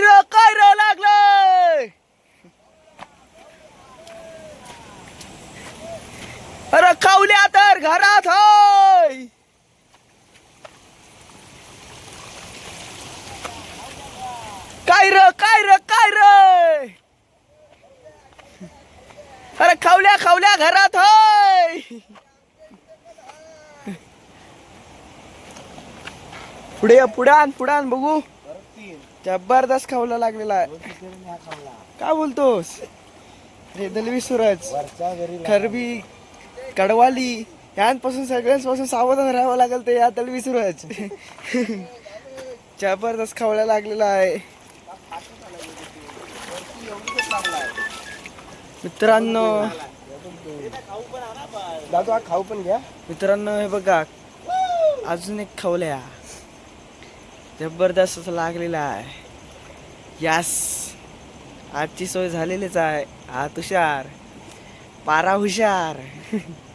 र काय र लागलंय? अरे खावल्या तर घरात होय. काय र काय र काय र? अरे खावल्या खावल्या घरात होय. पुढे पुढान पुढान बघू. जबरदस्त खावला लागलेला आहे. काय बोलतोस? रे दलवी सूरज खरबी कडवाली यांपासून सगळ्यांपासून सावधान राहावं लागेल ते या दलवी सूरज. जबरदस्त खावला लागलेला आहे. मित्रांनो दादू हा खाऊ पण घ्या. मित्रांनो हे बघा अजून एक खवल्या जबरदस्त असं लागलेला आहे. यास आजची सोय झालेलीच आहे. हा तुषार. पारा हुशार.